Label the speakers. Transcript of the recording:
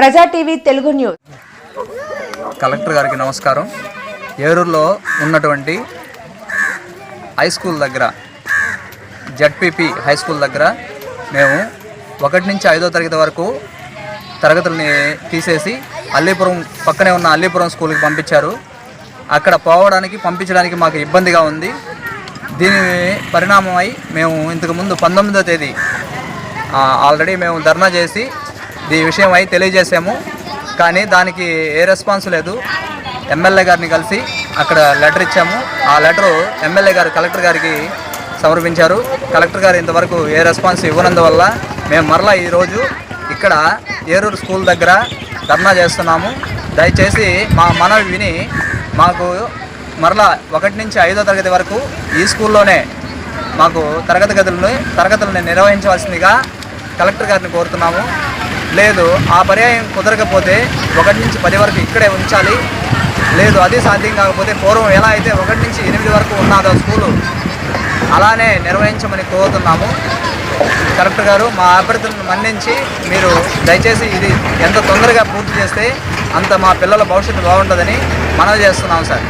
Speaker 1: ప్రజా TV Telugu news.
Speaker 2: Collector గారికి నమస్కారం. ఏరూరులో ఉన్నటువంటి హై స్కూల్ దగ్గర జడ్పీపీ హై స్కూల్ దగ్గర మేము ఒకటి నుంచి ఐదో తరగతి వరకు తరగతుల్ని తీసేసి అల్లీపురం పక్కనే ఉన్న అల్లీపురం స్కూల్కి పంపించారు. అక్కడ పోవడానికి పంపించడానికి మాకు ఇబ్బందిగా ఉంది. దీని పరిణామమై మేము ఇంతకుముందు పంతొమ్మిదో తేదీ ఆల్రెడీ మేము ధర్నా చేసి ఈ విషయం అయి తెలియజేశాము. కానీ దానికి ఏ రెస్పాన్స్ లేదు. ఎమ్మెల్యే గారిని కలిసి అక్కడ లెటర్ ఇచ్చాము. ఆ లెటరు ఎమ్మెల్యే గారు కలెక్టర్ గారికి సమర్పించారు. కలెక్టర్ గారు ఇంతవరకు ఏ రెస్పాన్స్ ఇవ్వనందువల్ల మేము మరలా ఈరోజు ఇక్కడ ఏరూరు స్కూల్ దగ్గర ధర్నా చేస్తున్నాము. దయచేసి మా మనవి విని మాకు మరలా ఒకటి నుంచి ఐదో తరగతి వరకు ఈ స్కూల్లోనే మాకు తరగతి గదులను తరగతులను నిర్వహించవలసిందిగా కలెక్టర్ గారిని కోరుతున్నాము. లేదు ఆ పర్యాయం కుదరకపోతే ఒకటి నుంచి పది వరకు ఇక్కడే ఉంచాలి. లేదు అది సాధ్యం కాకపోతే పూర్వం ఎలా అయితే ఒకటి నుంచి ఎనిమిది వరకు ఉన్నదో స్కూలు అలానే నిర్వహించమని కోరుతున్నాము. కలెక్టర్ గారు మా అభ్యర్థులను మన్నించి మీరు దయచేసి ఇది ఎంత తొందరగా పూర్తి చేస్తే అంత మా పిల్లల భవిష్యత్తు బాగుంటుందని మనవి చేస్తున్నాం సార్.